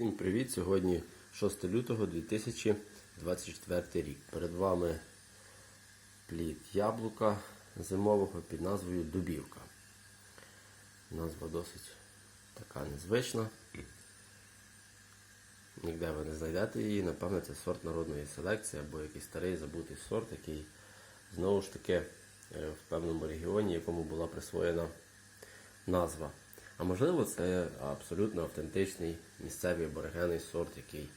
Всім привіт! Сьогодні 6 лютого 2024 рік. Перед вами плід яблука зимового під назвою Дубівка. Назва досить така незвична. Ніде ви не знайдете її, напевно, це сорт народної селекції або якийсь старий забутий сорт, який знову ж таки е, в певному регіоні, якому була присвоєна назва. А можливо, це абсолютно автентичний місцевий аборигенний сорт, який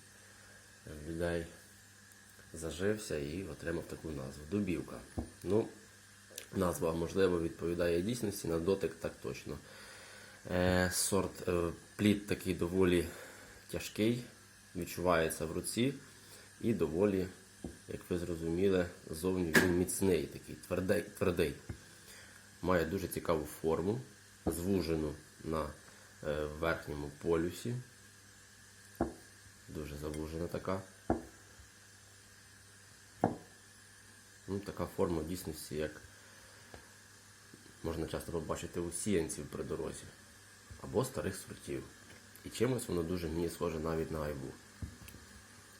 людей зажився і отримав таку назву. Дубівка. Ну, назва, можливо, відповідає дійсності, на дотик так точно. Е, сорт е, плід такий доволі тяжкий, відчувається в руці і доволі, як ви зрозуміли, зовні він міцний, такий твердий. твердий. Має дуже цікаву форму, звужену на е, верхньому полюсі. Дуже завужена така. Ну, така форма в дійсності, як можна часто побачити у сіянців при дорозі або старих сортів. І чимось воно дуже мені схоже навіть на айву.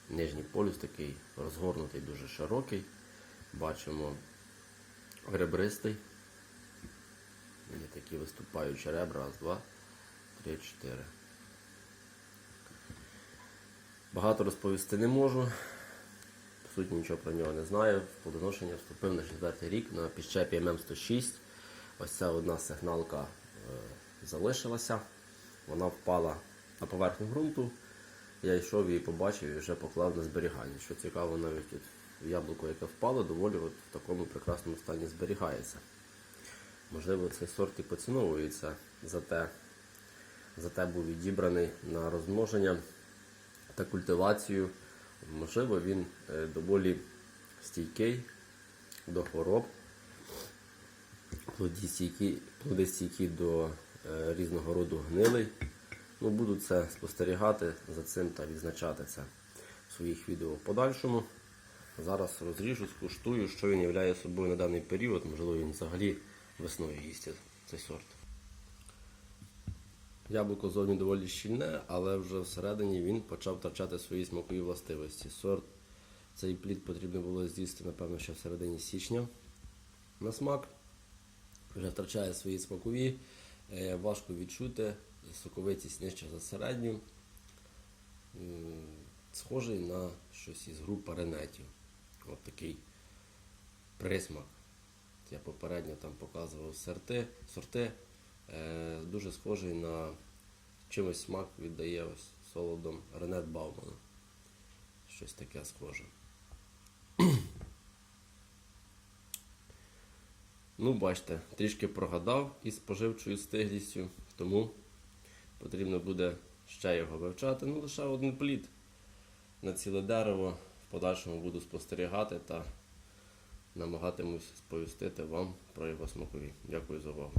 Нижній полюс такий розгорнутий, дуже широкий. Бачимо ребристий. Такі виступаючі ребра. Раз, два, три, чотири. Багато розповісти не можу. По суті, нічого про нього не знаю. В плодоношення вступив на четвертий рік на підщепі ММ106. Ось ця одна сигналка е, залишилася. Вона впала на поверхню ґрунту. Я йшов і побачив і вже поклав на зберігання. Що цікаво, навіть от яблуко, яке впало, доволі от в такому прекрасному стані зберігається. Можливо, цей сорт і поціновується, зате, зате був відібраний на розмноження та культивацію. Можливо, він е, доволі стійкий до хвороб, плоді стійкі, плоди стійкі до е, різного роду гнилий. Ну, буду це спостерігати за цим та відзначати це в своїх відео в подальшому. Зараз розріжу, скуштую, що він являє собою на даний період. Можливо, він взагалі весною їсть цей сорт. Яблуко зовні доволі щільне, але вже всередині він почав втрачати свої смакові властивості. Сорт цей плід потрібно було з'їсти, напевно, ще в середині січня. На смак вже втрачає свої смакові, Е, важко відчути, соковитість нижче за середню. Схожий на щось із групи ренетів. От такий присмак. Я попередньо там показував сорти. сорти. Е, дуже схожий на чимось смак віддає ось солодом Ренет Баумана. Щось таке схоже. Ну, бачите, трішки прогадав із споживчою стиглістю, тому потрібно буде ще його вивчати. Ну, лише один плід на ціле дерево. В подальшому буду спостерігати та намагатимусь сповістити вам про його смакові. Дякую за увагу.